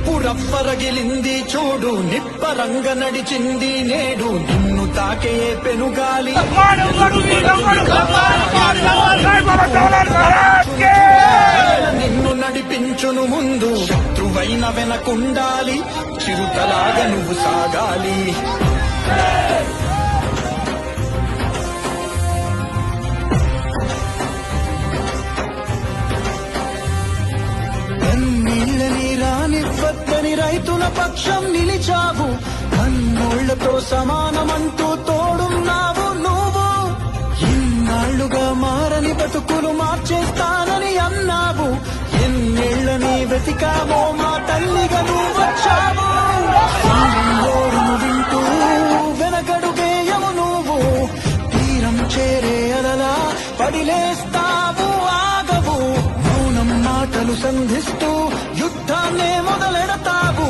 నిప్పు రప్పరగిలింది చూడు నిప్పరంగ నడిచింది నేడు. నిన్ను తాకే పెనుగాలి. నిన్ను నడిపించును ముందు శత్రువైన వెనకుండాలి. చిరుతలాగా నువ్వు సాగాలి. రానివ్వద్దని రైతుల పక్షం నిలిచావు. కన్నోళ్ళతో సమానమంటూ తోడున్నావు నువ్వు. ఇన్నాళ్ళుగా మారని బతుకులు మార్చేస్తానని అన్నావు. ఎన్నేళ్ళని వెతికావో మా తల్లిగా నువ్వు వచ్చావు. సంగంలోరును వింటూ నువ్వు. తీరం చేరే అలలా పడిలేస్తా అనుసంధిస్తూ యుద్ధాన్నే మొదలెడతావు